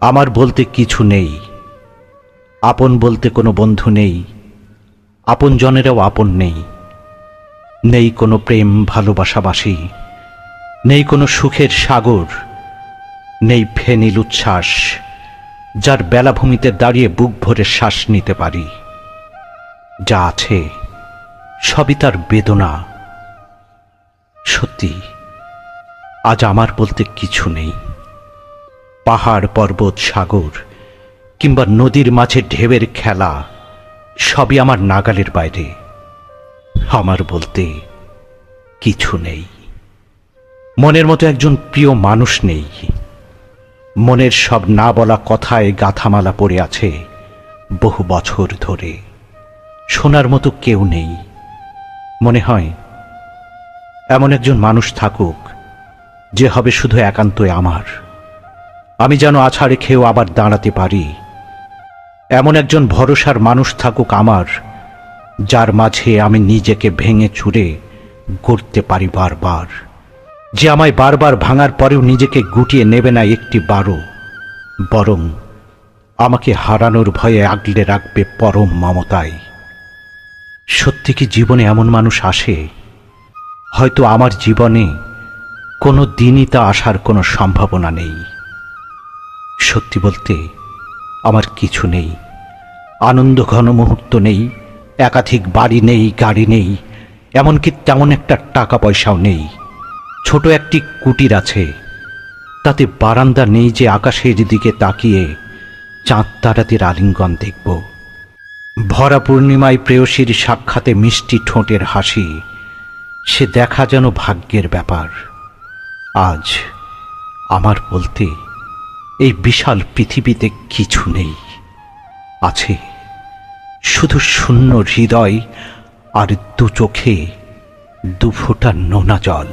আমার বলতে কিছু নেই। আপন বলতে কোনো বন্ধু নেই। আপন জনেরাও আপন নেই। নেই কোনো প্রেম ভালোবাসাবাসী। নেই কোনো সুখের সাগর। নেই ফেনিল উচ্ছ্বাস, যার বেলাভূমিতে দাঁড়িয়ে বুক ভরে শ্বাস নিতে পারি। যা আছে, সবই তার বেদনা। সত্যি, আজ আমার বলতে কিছু নেই। পাহাড়, পর্বত, সাগর, কিংবা নদীর মাঝে ঢেউয়ের খেলা, সবই আমার নাগালের বাইরে। আমার বলতে কিছু নেই। মনের মতো একজন প্রিয় মানুষ নেই। মনের সব না বলা কথায় গাথামালা পড়ে আছে বহু বছর ধরে। শোনার মতো কেউ নেই। মনে হয়, এমন একজন মানুষ থাকুক, যে হবে শুধু একান্তই আমার। আমি যেন আছাড়ে খেয়েও আবার দাঁড়াতে পারি। এমন একজন ভরসার মানুষ থাকুক আমার, যার মাঝে আমি নিজেকে ভেঙে চুরে গড়তে পারি বারবার। যে আমায় বারবার ভাঙার পরেও নিজেকে গুটিয়ে নেবে না একটি বারো, বরং আমাকে হারানোর ভয়ে আগলে রাখবে পরম মমতায়। সত্যি কি জীবনে এমন মানুষ আসে? হয়তো আমার জীবনে কোনো দিনই তা আসার কোনো সম্ভাবনা নেই। সত্যি বলতে আমার কিছু নেই। আনন্দ ঘন মুহূর্ত নেই, একাধিক বাড়ি নেই, গাড়ি নেই, এমনকি তেমন একটা টাকা পয়সাও নেই। ছোট একটি কুটির আছে, তাতে বারান্দা নেই যে আকাশের দিকে তাকিয়ে চাঁদ তারাতের আলিঙ্গন দেখব। ভরা পূর্ণিমায় প্রেয়সীর সাক্ষাতে মিষ্টি ঠোঁটের হাসি, সে দেখা যেন ভাগ্যের ব্যাপার। আজ আমার বলতে এই বিশাল পৃথিবীতে কিছু নেই। আছে শুধু শূন্য হৃদয় আর দু চোখে দু ফোঁটা নোনা জল।